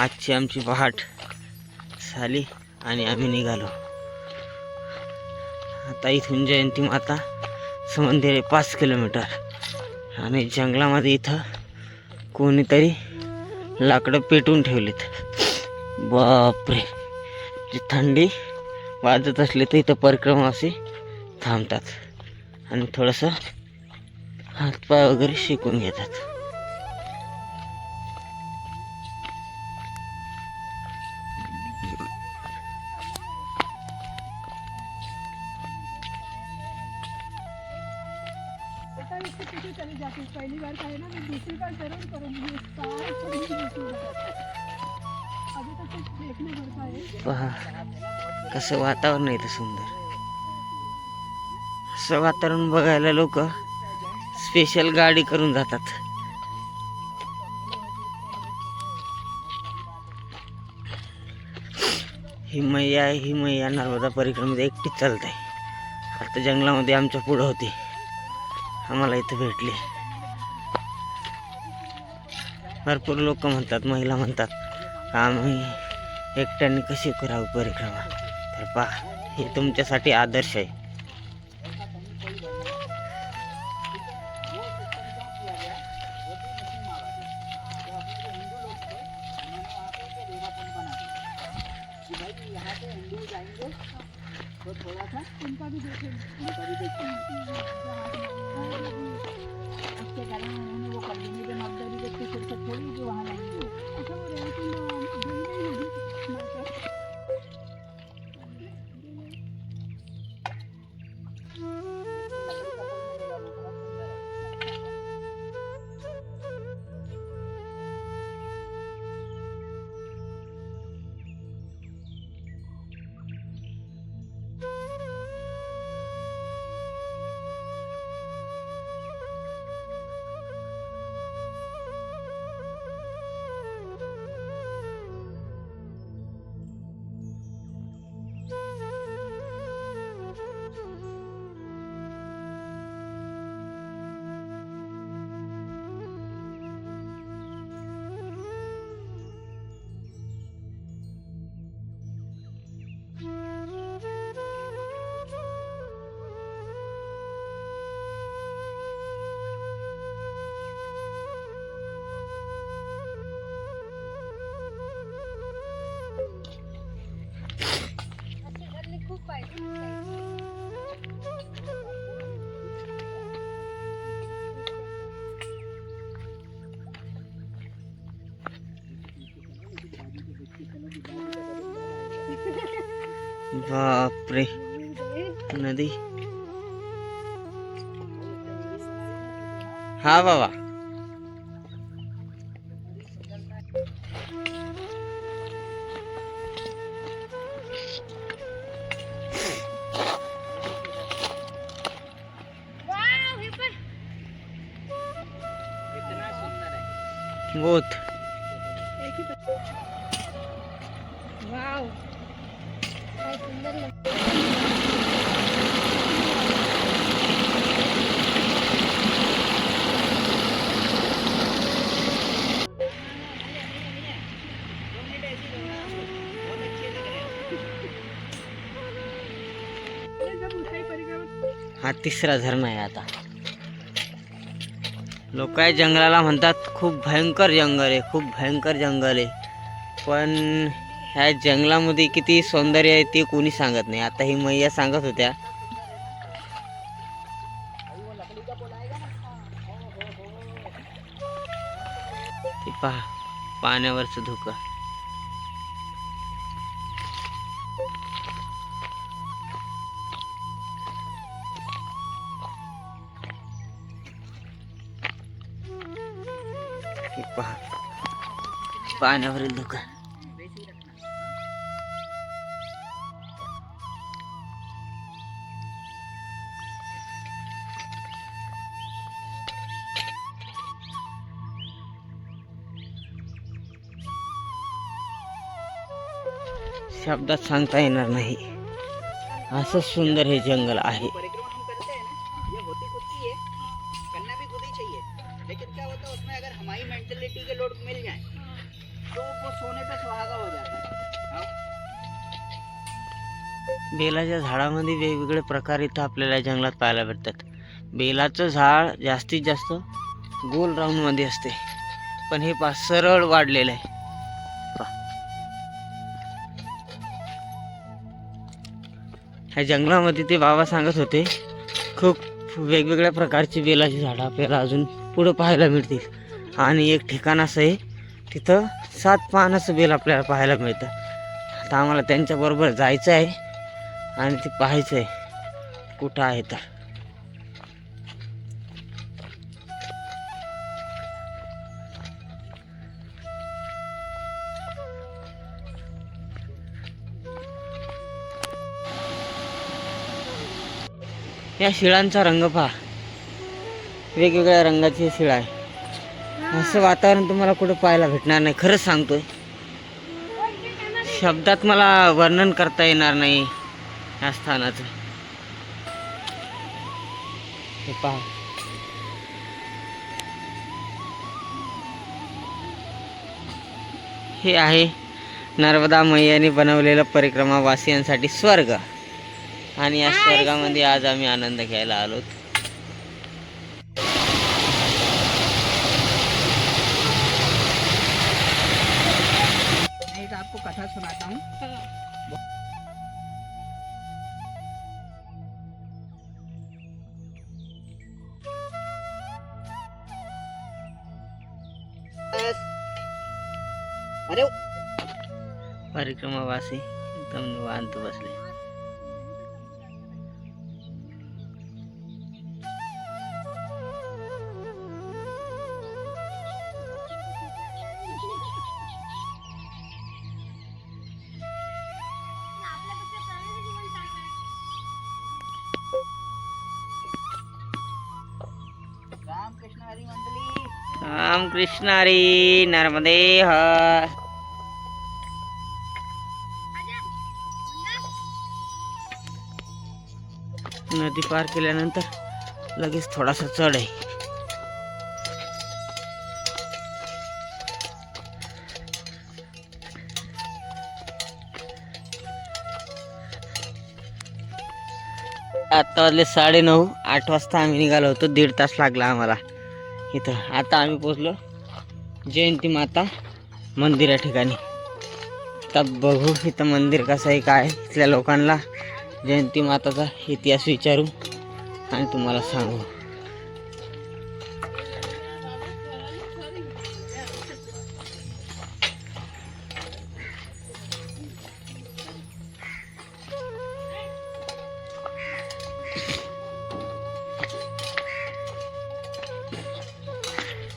आजची आमची पहाट झाली आणि आम्ही निघालो. आता इथून जयंती माता समंदिर आहे पाच किलोमीटर. आणि जंगलामध्ये इथं कोणीतरी लाकडं पेटून ठेवलीत. बापरे जी थंडी वाजत असली तर इथं परिक्रमा असे थांबतात आणि थोडंसं हातपाय वगैरे शिकून घेतात. पता बार ना बार जरूर पहा कसं वातावरण आहे इथं सुंदर. असं वातावरण बघायला लोक स्पेशल गाडी करून जातात. ही मैया आहे नर्मदा परिक्रमेत एकटीच चालत आहे. आता जंगलामध्ये आमच्या पुढं होती. आम्हाला इथं भेटली. भरपूर लोक म्हणतात महिला म्हणतात आम्ही एकट्याने कशी करावं परिक्रमा? तर पहा हे तुमच्यासाठी आदर्श आहे. बापरे. नदी. हा बाबा. बहुत वाव. हा तिसरा धर्म आहे आता. लोक आहे जंगलाला म्हणतात खूप भयंकर जंगल आहे खूप भयंकर जंगल आहे. पण ह्या जंगलामध्ये किती सौंदर्य आहे ते कोणी सांगत नाही. आता ही मैया सांगत होत्या. ते पहा पाण्यावरचं धुकं. पहा पाण्यावरील धुकं. शब्दात सांगता येणार नाही. असं सुंदर हे जंगल आहे. बेलाच्या झाडामध्ये वेगवेगळे प्रकार इथं आपल्याला जंगलात पाहायला भेटतात. बेलाचं झाड जास्तीत जास्त गोल राऊंडमध्ये असते. पण हे पा सरळ वाढलेलं आहे. ह्या जंगलामध्ये ते बाबा सांगत होते खूप वेगवेगळ्या प्रकारची बेलाची झाडं आपल्याला अजून पुढं पाहायला मिळतील. आणि एक ठिकाण असं आहे तिथं सात पानाचं बेल आपल्याला पाहायला मिळतं. आता आम्हाला त्यांच्याबरोबर जायचं आहे आणि ते पाहायचं आहे कुठं आहे तर. या शिळांचा रंग पहा. वेगवेगळ्या रंगाची शिळा आहे. असं वातावरण तुम्हाला कुठं पाहायला भेटणार नाही खरंच सांगतोय. शब्दात मला वर्णन करता येणार नाही या स्थानाचं. हे पहा. हे आहे नर्मदा मैयाने बनवलेलं परिक्रमावासियांसाठी स्वर्ग. आणि या स्वर्गामध्ये आज आम्ही आनंद घ्यायला आलो. आपको कथा सुनाता हूँ। अरे परिक्रमावासी एकदम निवांत बसले. कृष्णारी नर्मदे हर नदी पार केल्यानंतर लगेच थोडासा चढ आहे. आता वाजले साडे नऊ आठ वाजता आम्ही निघालो होतो दीड तास लागला आम्हाला. इथं. आता आम्ही पोचलो जयंती माता मंदिरा ठिकाणी. आता बघू इथं मंदिर कसं आहे काय इथल्या लोकांना जयंती माताचा इतिहास विचारू आणि तुम्हाला सांगू.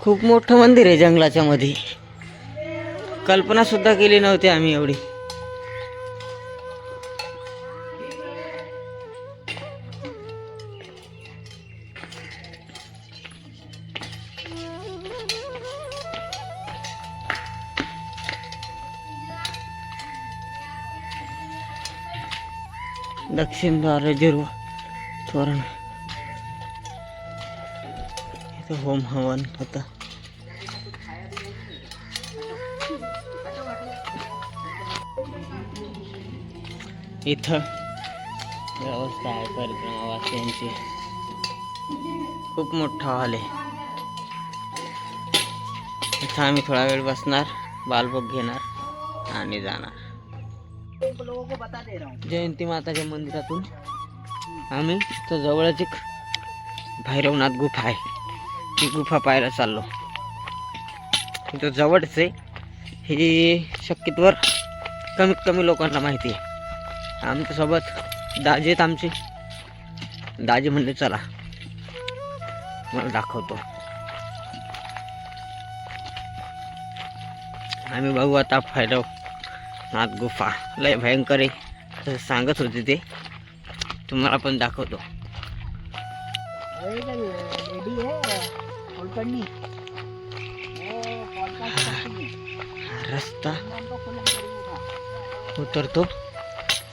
खूप मोठं मंदिर आहे जंगलाच्या मध्ये कल्पना सुद्धा केली नव्हती आम्ही एवढी. दक्षिण द्वार जिरवा तोरण. इथं होम हवन होता. इथं. व्यवस्था आहे परिक्रमावासियांची खूप मोठा हॉल आहे. इथं आम्ही थोडा वेळ बसणार बालभोग घेणार आणि जाणार. जयंती माताच्या मंदिरातून आम्ही इथं जवळच एक भैरवनाथ गुफा आहे. ती गुफा पाहायला चाललो. इथं जवळच आहे. ही शक्यतोवर कमीत कमी लोकांना माहिती आहे. आमच्यासोबत दाजी आहेत आमचे. दाजी म्हणले चला मला दाखवतो. आम्ही बघू आता भैरव नाथ गुफा. लय भयंकर आहे. असं सांगत होते ते. तुम्हाला पण दाखवतो. अरे लेडी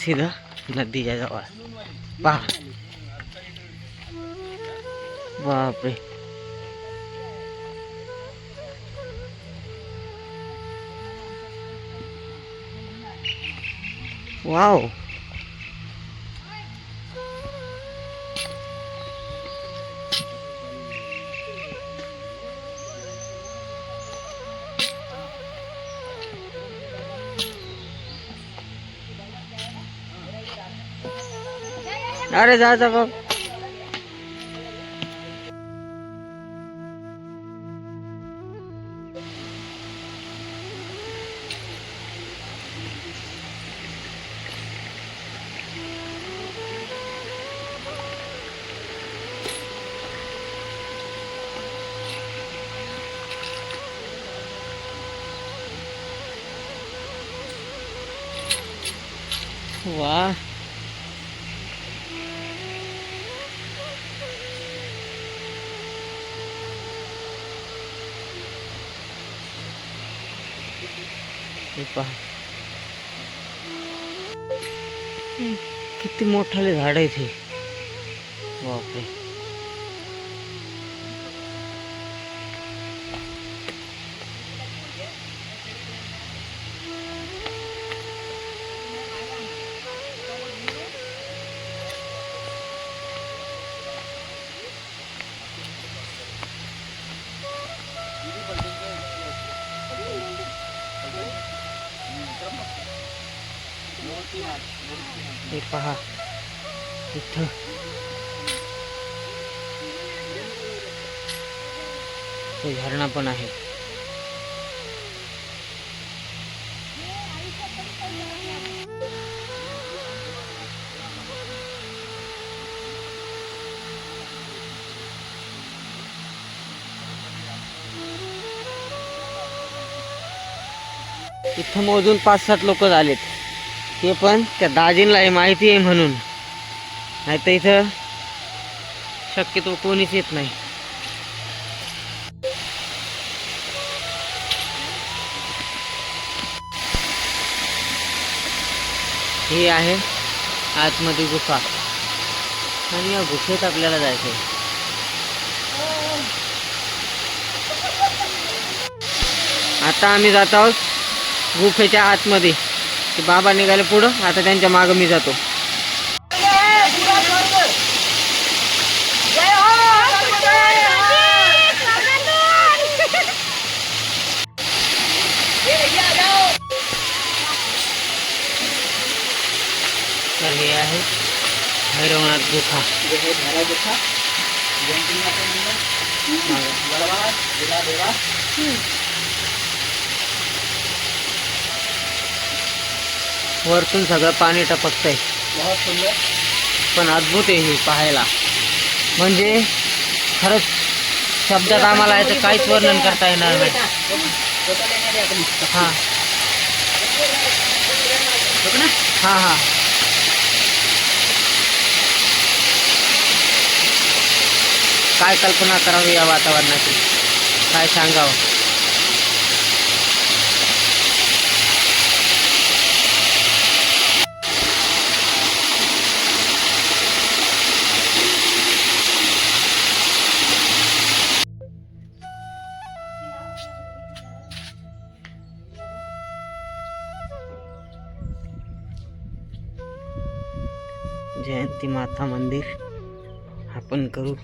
है फुलकर्णी वो पॉडकास्ट करती है रस्ता उनको फुल करेगी था अरे जा जा हे पहा. किती मोठाले झाड आहे ते बापरे. हे पहा. इथं. हे झरणा पण आहे. इथं मोजून पाच सात लोक झालेत. ते पण त्या दाजींना हे माहिती आहे म्हणून. नाही तर इथं शक्यतो कोणीच येत नाही. ही आहे आतमध्ये गुफा. आणि या गुफेत आपल्याला जायचं आहे आता आम्ही जात आहोत गुफेच्या आतमध्ये. ते बाबा निघाले पुढं आता त्यांच्या मागं मी जातो. भैरवनाथ गुफा. वरतून सगळं पाणी टपकतंय. पण अद्भुत आहे हे पाहायला. म्हणजे खरंच शब्दात आम्हाला याचं काहीच वर्णन करता येणार नाही. हां. हां हां. काय कल्पना करावी या वातावरणाची? काय सांगावं? जयंती माता मंदिर आपण करू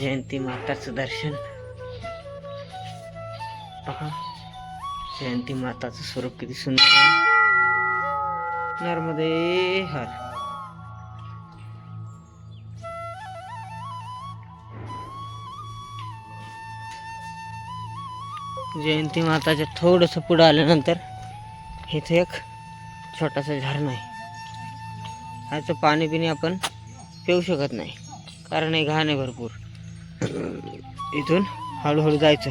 जयंती माताचं दर्शन. पहा जयंती माताचं स्वरूप किती सुंदर आहे. नर्मदे हर. जयंती माताच्या थोडंसं पुढं आल्यानंतर इथे एक छोटासा झरणा आहे ह्याचं पाणी पिणी आपण पिऊ शकत नाही. कारण हे घाण आहे भरपूर. इथून हळूहळू जायचं.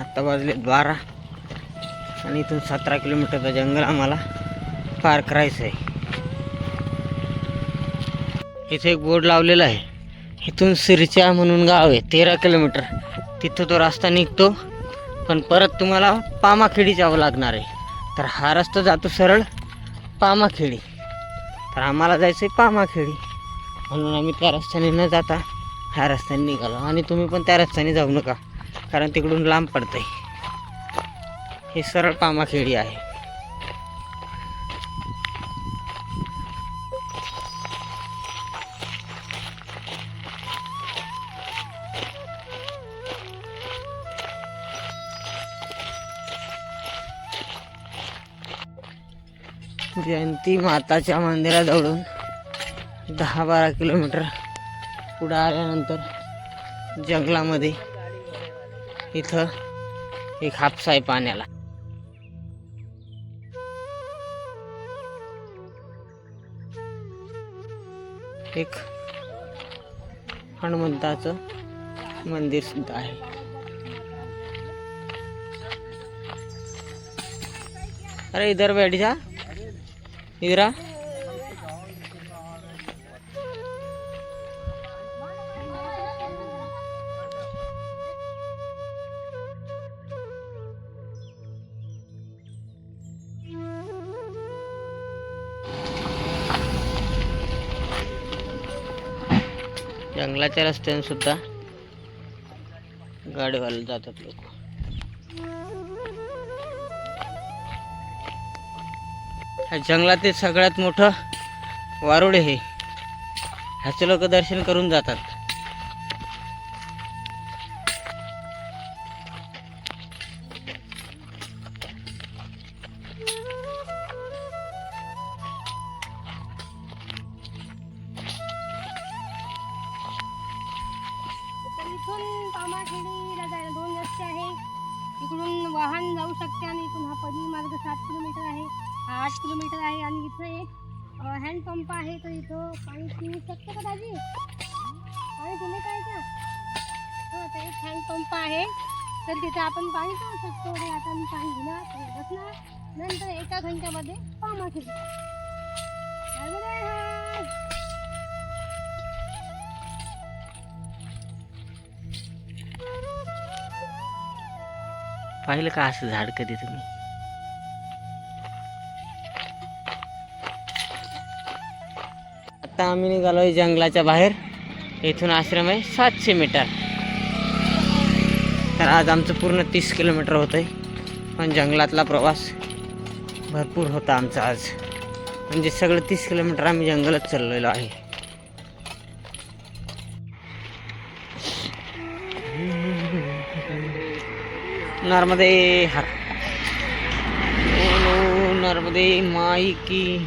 आत्ता वाजले बारा. आणि इथून सतरा किलोमीटरचं जंगल आम्हाला पार करायचं आहे इथे एक बोर्ड लावलेला आहे. इथून सिरच्या म्हणून गाव आहे तेरा किलोमीटर. तिथं तो रस्ता निघतो पण परत तुम्हाला पामाखेडी जावं लागणार आहे. तर हा रस्ता जातो सरळ पामाखेडी. तर आम्हाला जायचं आहे पामाखेडी. म्हणून आम्ही त्या रस्त्याने न जाता ह्या रस्त्याने निघालो. आणि तुम्ही पण त्या रस्त्याने जाऊ नका कारण तिकडून लांब पडतंय. हे सरळ पामाखेडी आहे. जयंती माताच्या मंदिराजवळून दहा बारा किलोमीटर पुढं आल्यानंतर जंगलामध्ये इथं एक हापसा आहे पाण्याला. एक हनुमंताचं मंदिर सुद्धा आहे. अरे इधर बैठ जा. इरा जंगलाच्या रस्त्याने सुद्धा गाडीवाले जातात लोक जंगलातील सगळ्यात मोठं वारुड हे ह्याचे लोक दर्शन करून जातात. तर तिथे आपण पाणी पाहू शकतो आता मी पाणी घेणार बसणार नंतर एका घंट्यामध्ये पामा नर्मदे पाहिलं का असं झाड कधी तुम्ही? आता आम्ही निघालोय जंगलाच्या बाहेर. इथून आश्रम आहे सातशे मीटर. तर आज आमचं पूर्ण तीस किलोमीटर होतं आहे पण जंगलातला प्रवास भरपूर होता आमचा आज. म्हणजे सगळं तीस किलोमीटर आम्ही जंगलच चाललेलो आहे. नर्मदे हर. नर्मदे माई की